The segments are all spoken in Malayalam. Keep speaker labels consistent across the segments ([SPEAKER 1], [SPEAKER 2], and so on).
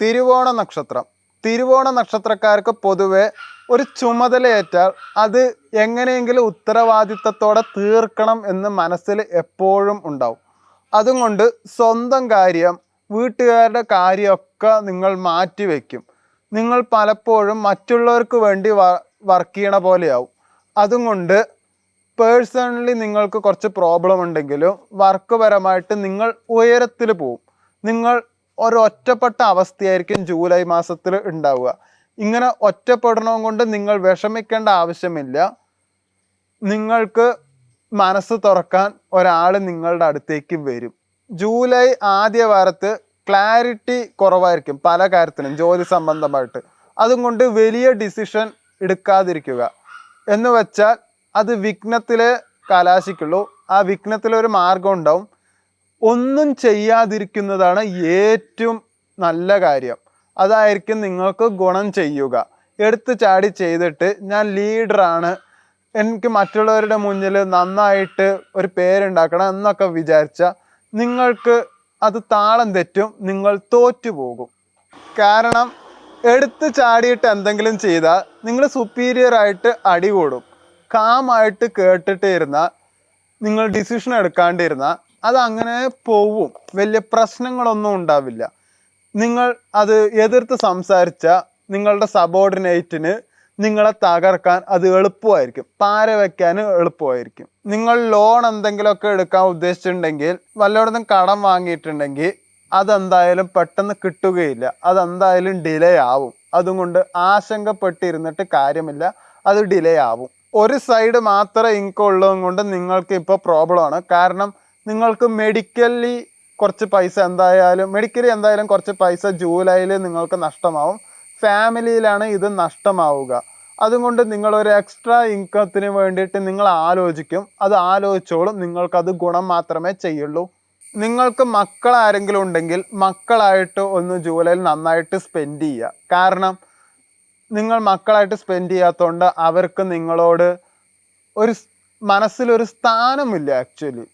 [SPEAKER 1] തിരുവോണ നക്ഷത്രം. തിരുവോണ നക്ഷത്രക്കാർക്ക് പൊതുവെ ഒരു ചുമതലയേറ്റാൽ അത് എങ്ങനെയെങ്കിലും ഉത്തരവാദിത്തത്തോടെ തീർക്കണം എന്ന് മനസ്സിൽ എപ്പോഴും ഉണ്ടാവും. അതുകൊണ്ട് സ്വന്തം കാര്യം വീട്ടുകാരുടെ കാര്യമൊക്കെ നിങ്ങൾ മാറ്റിവെക്കും. നിങ്ങൾ പലപ്പോഴും മറ്റുള്ളവർക്ക് വേണ്ടി വർക്ക് ചെയ്യണ പോലെയാവും. അതുകൊണ്ട് പേഴ്സണലി നിങ്ങൾക്ക് കുറച്ച് പ്രോബ്ലം ഉണ്ടെങ്കിലും വർക്ക് പരമായിട്ട് നിങ്ങൾ ഉയരത്തിൽ പോവും. നിങ്ങൾ ഒരു ഒറ്റപ്പെട്ട അവസ്ഥയായിരിക്കും ജൂലൈ മാസത്തിൽ ഉണ്ടാവുക. ഇങ്ങനെ ഒറ്റപ്പെടണം കൊണ്ട് നിങ്ങൾ വിഷമിക്കേണ്ട ആവശ്യമില്ല. നിങ്ങൾക്ക് മനസ്സ് തുറക്കാൻ ഒരാൾ നിങ്ങളുടെ അടുത്തേക്ക് വരും. ജൂലൈ ആദ്യ വാരത്ത് ക്ലാരിറ്റി കുറവായിരിക്കും പല കാര്യത്തിനും ജോലി സംബന്ധമായിട്ട്. അതുകൊണ്ട് വലിയ ഡിസിഷൻ എടുക്കാതിരിക്കുക. എന്ന് വെച്ചാൽ അത് വിഘ്നത്തിലെ കലാശിക്കുള്ളൂ. ആ വിഘ്നത്തിലൊരു മാർഗം ഉണ്ടാവും. ഒന്നും ചെയ്യാതിരിക്കുന്നതാണ് ഏറ്റവും നല്ല കാര്യം. അതായിരിക്കും നിങ്ങൾക്ക് ഗുണം ചെയ്യുക. എടുത്തു ചാടി ചെയ്തിട്ട് ഞാൻ ലീഡറാണ് എനിക്ക് മറ്റുള്ളവരുടെ മുന്നിൽ നന്നായിട്ട് ഒരു പേരുണ്ടാക്കണം എന്നൊക്കെ വിചാരിച്ച നിങ്ങൾക്ക് അത് താളം തെറ്റും നിങ്ങൾ തോറ്റു പോകും. കാരണം എടുത്തു ചാടിയിട്ട് എന്തെങ്കിലും ചെയ്താൽ നിങ്ങൾ സുപ്പീരിയറായിട്ട് അടി കൂടും. കാമായിട്ട് കേട്ടിട്ടിരുന്ന നിങ്ങൾ ഡിസിഷൻ എടുക്കാണ്ടിരുന്ന അത് അങ്ങനെ പോവും. വലിയ പ്രശ്നങ്ങളൊന്നും ഉണ്ടാവില്ല. നിങ്ങൾ അത് എതിർത്ത് സംസാരിച്ച നിങ്ങളുടെ സബോർഡിനേറ്റിന് നിങ്ങളെ തകർക്കാൻ അത് എളുപ്പമായിരിക്കും. പാര വെക്കാൻ എളുപ്പമായിരിക്കും. നിങ്ങൾ ലോൺ എന്തെങ്കിലുമൊക്കെ എടുക്കാൻ ഉദ്ദേശിച്ചിട്ടുണ്ടെങ്കിൽ വല്ലയിടത്തും കടം വാങ്ങിയിട്ടുണ്ടെങ്കിൽ അതെന്തായാലും പെട്ടെന്ന് കിട്ടുകയില്ല. അതെന്തായാലും ഡിലേ ആവും. അതുകൊണ്ട് ആശങ്കപ്പെട്ടിരുന്നിട്ട് കാര്യമില്ല. അത് ഡിലേ ആവും. ഒരു സൈഡ് മാത്രമേ ഇൻകം ഉള്ളതും കൊണ്ട് നിങ്ങൾക്ക് ഇപ്പോൾ പ്രോബ്ലമാണ് കാരണം നിങ്ങൾക്ക് മെഡിക്കലി കുറച്ച് പൈസ എന്തായാലും മെഡിക്കലി എന്തായാലും കുറച്ച് പൈസ ജൂലൈയിൽ നിങ്ങൾക്ക് നഷ്ടമാവും. ഫാമിലിയിലാണ് ഇത് നഷ്ടമാവുക. അതുകൊണ്ട് നിങ്ങളൊരു എക്സ്ട്രാ ഇൻകത്തിന് വേണ്ടിയിട്ട് നിങ്ങൾ ആലോചിക്കും. അത് ആലോചിച്ചോളും. നിങ്ങൾക്കത് ഗുണം മാത്രമേ ചെയ്യുള്ളൂ. നിങ്ങൾക്ക് മക്കൾ ആരെങ്കിലും ഉണ്ടെങ്കിൽ മക്കളായിട്ട് ഒന്ന് ജൂലൈയിൽ നന്നായിട്ട് സ്പെൻഡ് ചെയ്യുക. കാരണം നിങ്ങൾ മക്കളായിട്ട് സ്പെൻഡ് ചെയ്യാത്തതുകൊണ്ട് അവർക്ക് നിങ്ങളോട് ഒരു മനസ്സിലൊരു സ്ഥാനമില്ല ആക്ച്വലി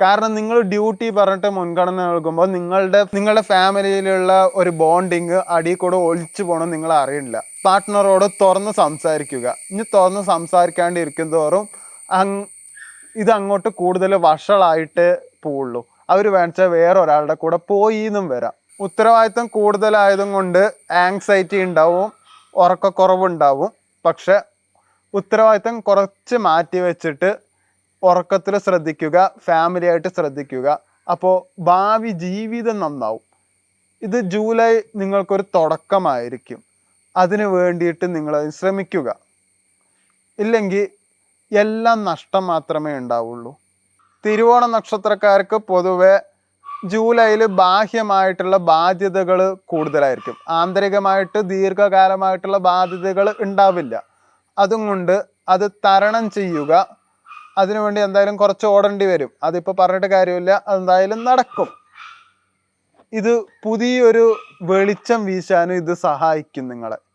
[SPEAKER 1] കാരണം നിങ്ങൾ ഡ്യൂട്ടി പറഞ്ഞിട്ട് മുൻഗണന നൽകുമ്പോൾ നിങ്ങളുടെ നിങ്ങളുടെ ഫാമിലിയിലുള്ള ഒരു ബോണ്ടിങ് അടിയിൽ കൂടെ ഒളിച്ചു പോകണം നിങ്ങൾ അറിയില്ല പാർട്ട്ണറോട് തുറന്ന് സംസാരിക്കുക. ഇനി തുറന്ന് സംസാരിക്കാണ്ടിരിക്കും തോറും അങ് ഇത് അങ്ങോട്ട് കൂടുതൽ വഷളായിട്ട് പോവുള്ളൂ. അവർ വേണിച്ചാൽ വേറെ ഒരാളുടെ കൂടെ പോയി എന്നും വരാം. ഉത്തരവാദിത്തം കൂടുതലായതും കൊണ്ട് ആങ്സൈറ്റി ഉണ്ടാവും ഉറക്കക്കുറവുണ്ടാവും. പക്ഷെ ഉത്തരവാദിത്തം കുറച്ച് മാറ്റി വെച്ചിട്ട് ഉറക്കത്തിൽ ശ്രദ്ധിക്കുക ഫാമിലി ആയിട്ട് ശ്രദ്ധിക്കുക. അപ്പോൾ ഭാവി ജീവിതം നന്നാവും. ഇത് ജൂലൈ നിങ്ങൾക്കൊരു തുടക്കമായിരിക്കും. അതിന് വേണ്ടിയിട്ട് നിങ്ങൾ ശ്രമിക്കുക. ഇല്ലെങ്കിൽ എല്ലാം നഷ്ടം മാത്രമേ ഉണ്ടാവുള്ളൂ. തിരുവോണ നക്ഷത്രക്കാർക്ക് പൊതുവെ ജൂലൈയിൽ ബാഹ്യമായിട്ടുള്ള ബാധ്യതകൾ കൂടുതലായിരിക്കും. ആന്തരികമായിട്ട് ദീർഘകാലമായിട്ടുള്ള ബാധ്യതകൾ ഉണ്ടാവില്ല. അതുകൊണ്ട് അത് തരണം ചെയ്യുക. അതിനുവേണ്ടി എന്തായാലും കുറച്ച് ഓടേണ്ടി വരും. അതിപ്പോൾ പറഞ്ഞിട്ട് കാര്യമില്ല. അതെന്തായാലും നടക്കും. ഇത് പുതിയൊരു വെളിച്ചം വീശാനും ഇത് സഹായിക്കും നിങ്ങളെ.